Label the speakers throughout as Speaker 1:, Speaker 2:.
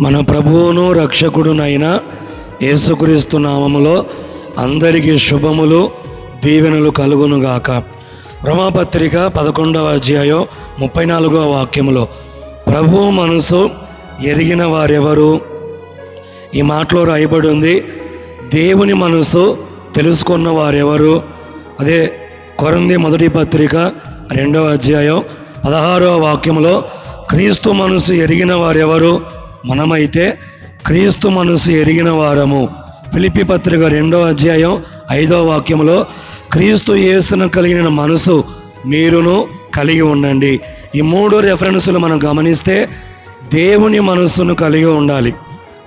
Speaker 1: మన ప్రభువును రక్షకుడునైన యేసుక్రీస్తు నామములో అందరికీ శుభములు దీవెనలు కలుగునుగాక. రోమాపత్రిక పదకొండవ అధ్యాయం ముప్పై నాలుగవ వాక్యములో ప్రభువు మనసు ఎరిగిన వారెవరు? ఈ మాటలో రాయబడి ఉంది దేవుని మనసు తెలుసుకున్న వారెవరు? అదే కొరంది మొదటి పత్రిక రెండవ అధ్యాయం పదహారవ వాక్యంలో క్రీస్తు మనసు ఎరిగిన వారెవరు? మనమైతే క్రీస్తు మనసు ఎరిగిన వారము. పిలిపి పత్రిక రెండో అధ్యాయం ఐదో వాక్యంలో క్రీస్తు యేసును కలిగిన మనసు మీరును కలిగి ఉండండి. ఈ మూడు రెఫరెన్సులు మనం గమనిస్తే దేవుని మనస్సును కలిగి ఉండాలి.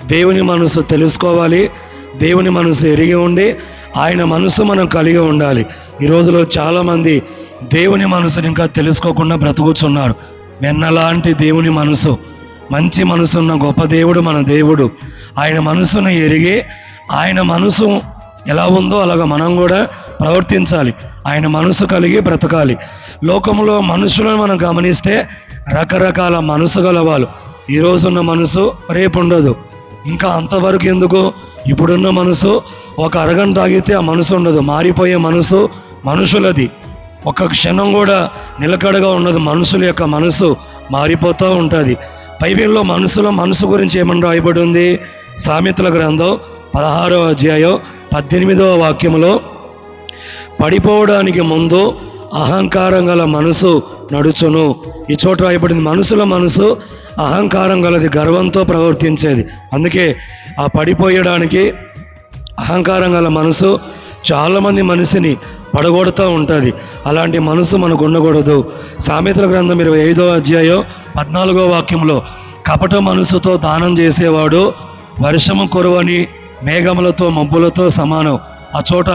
Speaker 1: దేవుని మనసు తెలుసుకోవాలి. దేవుని మనసు ఎరిగి ఉండి ఆయన మనసు మనం కలిగి ఉండాలి. ఈ రోజులో చాలామంది దేవుని మనసుని ఇంకా తెలుసుకోకుండా బ్రతుకుతున్నారు. వెన్నలాంటి దేవుని మనసు. మంచి మనసున్న గొప్ప దేవుడు మన దేవుడు. ఆయన మనసును ఎరిగి ఆయన మనసు ఎలా ఉందో అలాగ మనం కూడా ప్రవర్తించాలి. ఆయన మనసు కలిగి బ్రతకాలి. లోకంలో మనుషులను మనం గమనిస్తే రకరకాల మనసు గలవాళ్ళు. ఈరోజున్న మనసు రేపు ఉండదు ఇంకా అంతవరకు ఎందుకు? ఇప్పుడున్న మనసు ఒక అరగంట ఆగితే ఆ మనసు ఉండదు. మారిపోయే మనసు మనుషులది. ఒక క్షణం కూడా నిలకడగా ఉండదు మనుషుల యొక్క మనసు మారిపోతూ ఉంటుంది. బైబిల్లో మనసులో మనసు గురించి ఏమని రాయబడి ఉంది సామెతల గ్రంథం పదహారో అధ్యాయం పద్దెనిమిదవ వాక్యములో పడిపోవడానికి ముందు అహంకారం గల మనసు నడుచును. ఈ చోట రాయబడింది మనసుల మనసు అహంకారం గలది గర్వంతో ప్రవర్తించేది. అందుకే ఆ పడిపోయడానికి అహంకారం గల మనసు చాలామంది మనిషిని పడగొడుతూ ఉంటుంది. అలాంటి మనసు మనకు ఉండకూడదు సామెతల గ్రంథం ఇరవై ఐదో అధ్యాయం పద్నాలుగో వాక్యంలో కపట మనసుతో దానం చేసేవాడు వర్షము కురవని మేఘములతో మబ్బులతో సమానం. ఆ చోట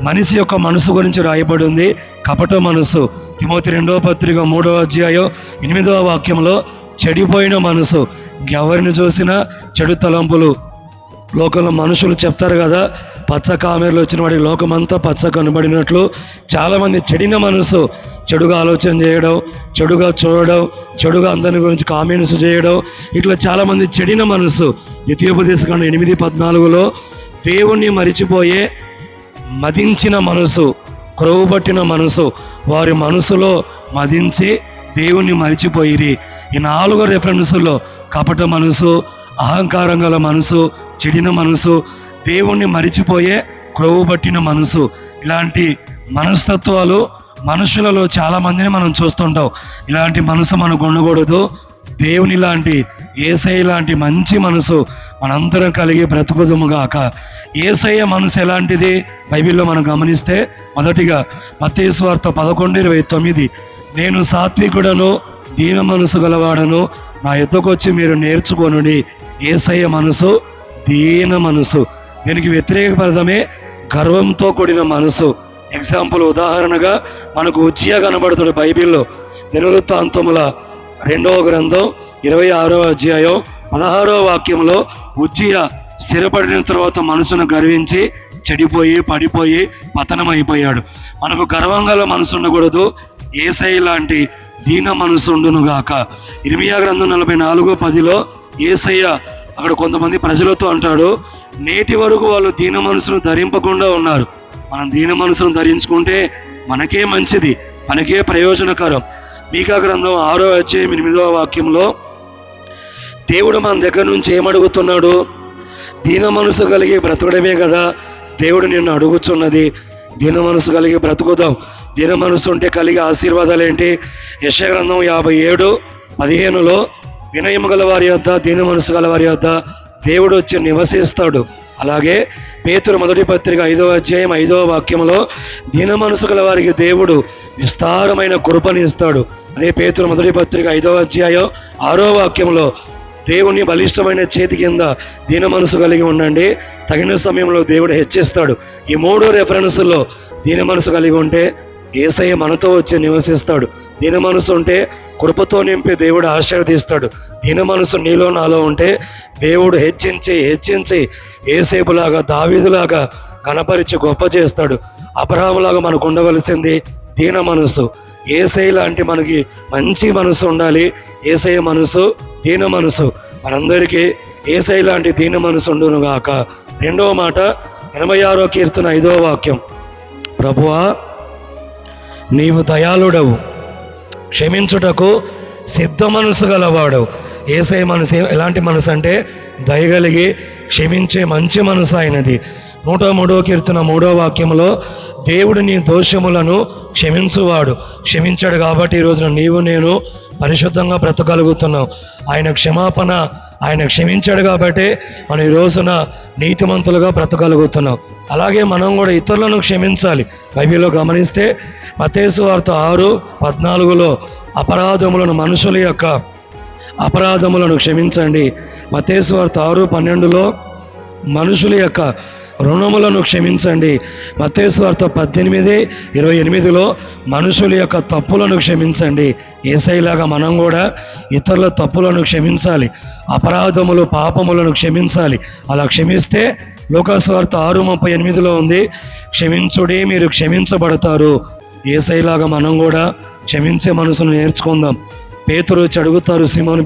Speaker 1: మనిషి యొక్క మనసు గురించి రాయబడి ఉంది. కపట మనసు. తిమోతి రెండవ పత్రిక మూడవ అధ్యాయం ఎనిమిదవ వాక్యంలో చెడిపోయిన మనసు. ఎవరిని చూసినా చెడు తలంపులు. లోకంలో మనుషులు చెప్తారు కదా పచ్చ కామెర్లు వచ్చిన వాడి లోకమంతా పచ్చ కనబడినట్లు. చాలామంది చెడిన మనసు చెడుగా ఆలోచన చేయడం చెడుగా చూడడం చెడుగా అందరి గురించి కామెంట్స్ చేయడం. ఇట్లా చాలామంది చెడిన మనసు ద్వితీయోపదేశకాండ ఎనిమిది పద్నాలుగులో దేవుణ్ణి మరిచిపోయే మదించిన మనసు క్రొవ్వుబట్టిన మనసు వారి మనసులో మదించి దేవుణ్ణి మరిచిపోయిరి. ఈ నాలుగు రెఫరెన్సుల్లో కపట మనసు అహంకారం గల మనసు చెడిన మనసు దేవుణ్ణి మరిచిపోయే క్రొవ్వుబట్టిన మనసు. ఇలాంటి మనస్తత్వాలు మనుషులలో చాలా మందిని మనం చూస్తుంటాం. ఇలాంటి మనసు మనకు ఉండకూడదు దేవుని లాంటి ఏసై లాంటి మంచి మనసు మనందరం కలిగి బ్రతుకుదుముగాక. ఏసయ్య మనసు ఎలాంటిది? బైబిల్లో మనం గమనిస్తే మొదటిగా మతేశ్వార్త పదకొండు ఇరవై తొమ్మిది. నేను సాత్వికుడను దీన మనసు గలవాడను నా ఎద్దుకొచ్చి మీరు నేర్చుకొనుడి. ఏసయ్య మనసు దీన మనసు. దీనికి వ్యతిరేక పదమే గర్వంతో కూడిన మనసు. ఎగ్జాంపుల్ ఉదాహరణగా మనకు ఉజ్జియా కనబడుతుంది బైబిల్లో దినవృత్తాంతముల రెండవ గ్రంథం ఇరవై ఆరో అధ్యాయం పదహారో వాక్యంలో ఉజ్జియ స్థిరపడిన తర్వాత మనసును గర్వించి చెడిపోయి పడిపోయి పతనమైపోయాడు. మనకు గర్వంగల మనసు ఉండకూడదు. ఏసై లాంటి దీన మనసు ఉండునుగాక. ఇరిమియా గ్రంథం నలభై నాలుగు పదిలో ఏసయ్య అక్కడ కొంతమంది ప్రజలతో అంటాడు నేటి వరకు వాళ్ళు దీన మనసును ధరింపకుండా ఉన్నారు. మనం దీన మనసును ధరించుకుంటే మనకే మంచిది మనకే ప్రయోజనకరం. మీకా గ్రంథం ఆరో అధ్యాయం ఎనిమిదవ వాక్యంలో దేవుడు మన దగ్గర నుంచి ఏమడుగుతున్నాడు? దీన మనసు కలిగి బ్రతకడమే కదా దేవుడు నిన్ను అడుగుచున్నది దీన మనసు కలిగి బ్రతుకుదాం. దీన మనసు ఉంటే కలిగే ఆశీర్వాదాలు ఏంటి? యశగ్రంథం యాభై ఏడు పదిహేనులో వినయము గల వారి యొద్ద దీన మనసు గల వారి యొద్ద దేవుడు వచ్చి నివసిస్తాడు. అలాగే పేతురు మొదటి పత్రిక ఐదవ అధ్యాయం ఐదవ వాక్యంలో దీన మనసు గల వారికి దేవుడు విస్తారమైన కృపని ఇస్తాడు. అదే పేతురు మొదటి పత్రిక ఐదవ అధ్యాయం ఆరో వాక్యంలో దేవుని బలిష్టమైన చేతి కింద దీన మనసు కలిగి ఉండండి. తగిన సమయంలో దేవుడు హెచ్చిస్తాడు. ఈ మూడు రెఫరెన్స్లో దీన మనసు కలిగి ఉంటే ఏసయ్య మనతో వచ్చి నివసిస్తాడు. దీన మనసు ఉంటే కృపతో నింపి దేవుడు ఆశీర్వదిస్తాడు. దీన మనసు నీలో నాలో ఉంటే దేవుడు హెచ్చించి హెచ్చించి ఏసేపులాగా దావీదులాగా కనపరిచి గొప్ప చేస్తాడు. అబ్రహాములాగా మనకు ఉండవలసింది దీన మనసు. ఏసై లాంటి మనకి మంచి మనసు ఉండాలి. ఏసై మనసు దీన మనసు. మనందరికీ ఏసై లాంటి దీన మనసు ఉండును గాక. రెండవ మాట ఎనభై ఆరో కీర్తన ఐదవ వాక్యం. ప్రభువా నీవు దయాళుడవు. క్షమించుటకు సిద్ధ మనసు గలవాడవు. ఏసై మనసు ఎలాంటి మనసు అంటే దయగలిగి క్షమించే మంచి మనసు అయినది నూట మూడో కీర్తన మూడో వాక్యంలో దేవుడు నీ దోషములను క్షమించువాడు. క్షమించాడు కాబట్టి ఈ రోజున నీవు నేను పరిశుద్ధంగా బ్రతకగలుగుతున్నాం ఆయన క్షమాపణ ఆయన క్షమించాడు కాబట్టి మనం ఈ రోజున నీతిమంతులుగా బ్రతకగలుగుతున్నాం. అలాగే మనం కూడా ఇతరులను క్షమించాలి. బైబిల్లో గమనిస్తే మతేసు వార్త ఆరు పద్నాలుగులో అపరాధములను మనుషుల యొక్క అపరాధములను క్షమించండి. మతేసు వార్త ఆరు పన్నెండులో మనుషుల యొక్క రుణములను క్షమించండి. మతేశ్వార్త పద్దెనిమిది ఇరవై ఎనిమిదిలో మనుషుల యొక్క తప్పులను క్షమించండి. ఏసైలాగా మనం కూడా ఇతరుల తప్పులను క్షమించాలి. అపరాధములు పాపములను క్షమించాలి. అలా క్షమిస్తే లోకస్వార్త ఆరు ముప్పై ఎనిమిదిలో ఉంది క్షమించుడే మీరు క్షమించబడతారు. ఏసైలాగా మనం కూడా క్షమించే మనసును నేర్చుకుందాం. పేతురు చడుగుతారు అడుగుతారు సిమోను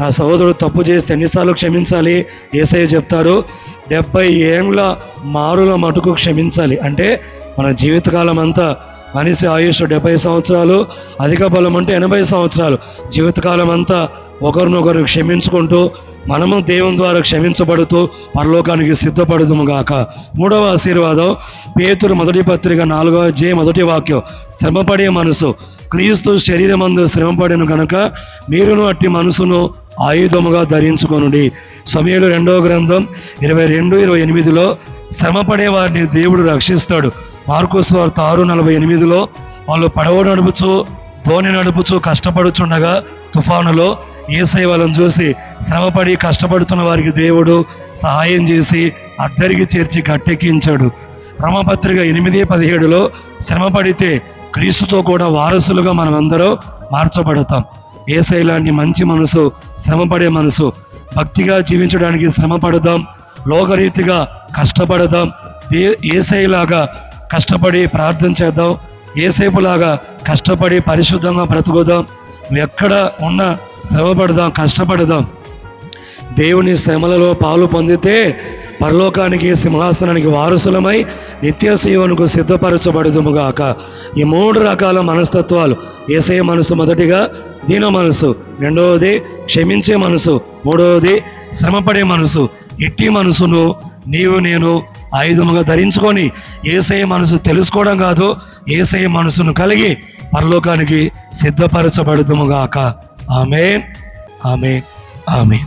Speaker 1: నా సహోదరుడు తప్పు చేస్తే ఎన్నిసార్లు క్షమించాలి? ఏసయ్య చెప్తారు డెబ్బై ఏండ్ల మారుల మటుకు క్షమించాలి. అంటే మన జీవితకాలం అంతా మనిషి ఆయుష్ డెబ్బై సంవత్సరాలు అధిక బలం అంటే ఎనభై సంవత్సరాలు. జీవితకాలం అంతా ఒకరినొకరు క్షమించుకుంటూ మనము దేవుని ద్వారా క్షమించబడుతూ పరలోకానికి సిద్ధపడదుము గాక. మూడవ ఆశీర్వాదం పేతురు మొదటి పత్రిక నాలుగవ జే మొదటి వాక్యం. శ్రమపడే మనసు. క్రీస్తు శరీరమందు శ్రమపడిన కనుక మీరును అట్టి మనసును ఆయుధముగా ధరించుకొనుడి. సమయంలో రెండవ గ్రంథం ఇరవై రెండు ఇరవై ఎనిమిదిలో శ్రమపడే వారిని దేవుడు రక్షిస్తాడు. మార్కోస్ వార్త ఆరు నలభై ఎనిమిదిలో వాళ్ళు పడవ నడుపుచు ధోని నడుపుచు కష్టపడుచుండగా తుఫానులో ఏసై వాళ్ళని చూసి శ్రమపడి కష్టపడుతున్న వారికి దేవుడు సహాయం చేసి అద్దరికి చేర్చి గట్టెక్కించాడు. రమపత్రిక ఎనిమిది పదిహేడులో శ్రమపడితే క్రీస్తుతో కూడా వారసులుగా మనమందరం మార్చబడతాం. ఏసై లాంటి మంచి మనసు శ్రమపడే మనసు భక్తిగా జీవించడానికి శ్రమపడదాం లోకరీతిగా కష్టపడదాం ఏ ఏసైలాగా కష్టపడి ప్రార్థన చేద్దాం ఏసేపులాగా కష్టపడి పరిశుద్ధంగా బ్రతుకుదాం ఎక్కడ ఉన్న శ్రమపడదాం కష్టపడదాం. దేవుని శ్రమలలో పాలు పొందితే పరలోకానికి సింహాసనానికి వారసులమై నిత్య శివునికి సిద్ధపరచబడుదుముగాక. ఈ మూడు రకాల మనస్తత్వాలు ఏసయ మనసు మొదటిగా దీన మనసు రెండవది క్షమించే మనసు మూడవది శ్రమపడే మనసు ఎట్టి మనసును నీవు నేను ఆయుధముగా ధరించుకొని ఏసయ మనసు తెలుసుకోవడం కాదు ఏసయ మనసును కలిగి పరలోకానికి సిద్ధపరచబడుదుముగాక. ఆమె ఆమె ఆమె